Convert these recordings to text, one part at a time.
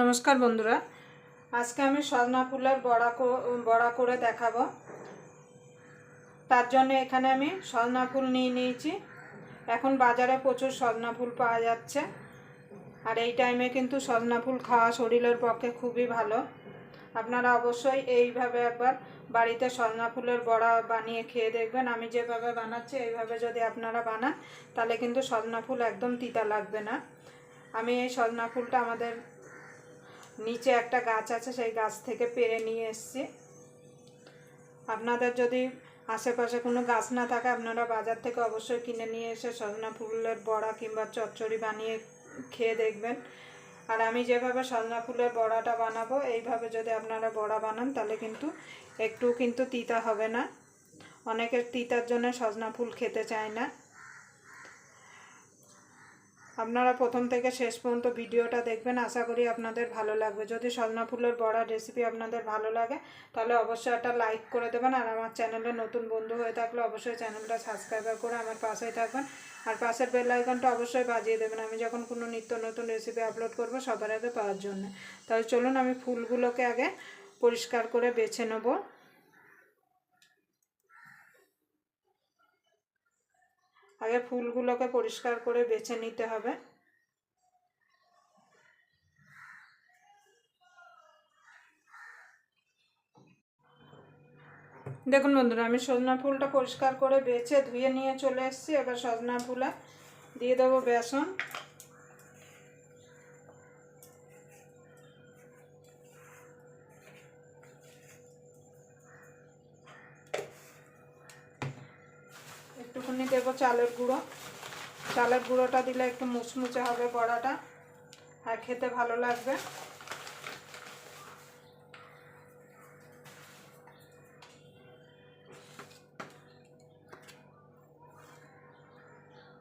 নমস্কার বন্ধুরা। আজকে আমি সজনা ফুলের বড়া বড়া করে দেখাবো। তার জন্য এখানে আমি সজনা ফুল নিয়ে নিয়েছি। এখন বাজারে প্রচুর সজনা ফুল পাওয়া যাচ্ছে। আর এই টাইমে কিন্তু সজনা ফুল খাওয়া শরীরের পক্ষে খুবই ভালো। আপনারা অবশ্যই এইভাবে একবার বাড়িতে সজনা ফুলের বড়া বানিয়ে খেয়ে দেখবেন। আমি যেভাবে বানাচ্ছি, এইভাবে যদি আপনারা বানান, তাহলে কিন্তু সজনা ফুল একদম তিতা লাগবে না। আমি এই সজনা ফুলটা আমাদের নিচে একটা গাছ আছে, সেই গাছ থেকে পেরে নিয়ে এসেছি। আপনাদের যদি আশেপাশে কোনো গাছ না থাকে, আপনারা বাজার থেকে অবশ্যই কিনে নিয়ে এসে সজনা ফুলের বড়া কিংবা চচ্চড়ি বানিয়ে খেয়ে দেখবেন। আর আমি যেভাবে সজনা ফুলের বড়াটা বানাবো, এইভাবে যদি আপনারা বড়া বানান, তাহলে কিন্তু একটু কিন্তু তিতা হবে না। অনেকের তিতার জন্য সজনা ফুল খেতে চায় না। আপনারা প্রথম থেকে শেষ পর্যন্ত ভিডিওটা দেখবেন। আশা করি আপনাদের ভালো লাগবে। যদি সজনা ফুলের বড়া রেসিপি আপনাদের ভালো লাগে, তাহলে অবশ্যই একটা লাইক করে দেবেন। আর আমার চ্যানেলে নতুন বন্ধু হয়ে থাকলে অবশ্যই চ্যানেলটা সাবস্ক্রাইব করে আমার পাশেই থাকবেন। আর পাশের বেল আইকনটা অবশ্যই বাজিয়ে দেবেন। আমি যখন কোনো নিত্য নতুন রেসিপি আপলোড করব সবার আগে পাওয়ার জন্য। তাহলে চলুন আমি ফুলগুলোকে আগে পরিষ্কার করে বেছে নেব। আগে ফুলগুলোকে পরিষ্কার করে বেছে নিতে হবে। দেখুন বন্ধুরা, আমি সজনা ফুলটা পরিষ্কার করে বেছে ধুয়ে নিয়ে চলে এসেছি। এবার সজনা ফুলে দিয়ে দেবো বেসন। একটুখানি দেবো চালের গুঁড়ো। চালের গুঁড়োটা দিলে একটু মুচমুচে হবে বড়াটা, আর খেতে ভালো লাগবে।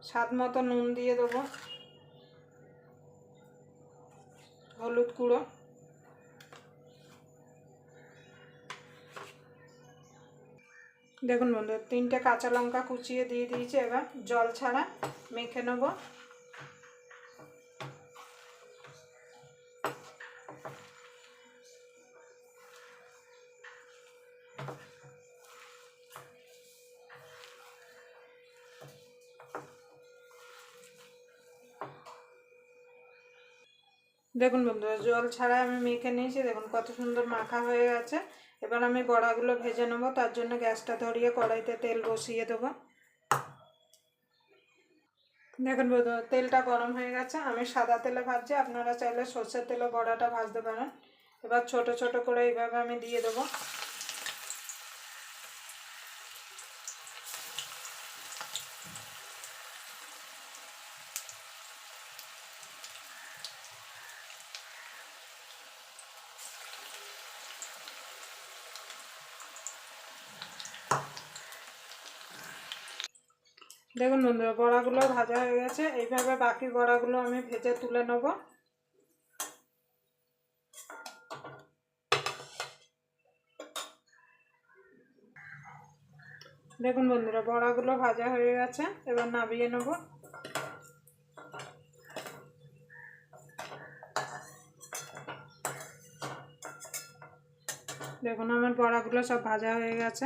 স্বাদ মতো নুন দিয়ে দেবো। হলুদ গুঁড়ো। দেখুন বন্ধু তিনটে কাঁচা লঙ্কা কুচিয়ে দিয়ে দিয়েছি এবার জল ছাড়া মেখে নেব। দেখুন বন্ধু জল ছাড়া আমি মেখে নিয়েছি। দেখুন কত সুন্দর মাখা হয়ে গেছে। এবার আমি বড়াগুলো ভেজে নেব। তার জন্য গ্যাসটা ধরিয়ে কড়াইতে তেল বসিয়ে দেবো। দেখুন বন্ধু তেলটা গরম হয়ে গেছে। আমি সাদা তেলে ভাজছি। আপনারা চাইলে সর্ষের তেলে বড়াটা ভাজতে পারেন। এবার ছোট ছোট করে এইভাবে আমি দিয়ে দেবো। দেখুন বন্ধুরা বড়াগুলো ভাজা হয়ে গেছে। এইভাবে বাকি বড়াগুলো আমি ভেজে তুলে নেব। দেখুন বন্ধুরা, বড়াগুলো ভাজা হয়ে গেছে। এবার নামিয়ে নেব। দেখুন, আমার বড়াগুলো সব ভাজা হয়ে গেছে।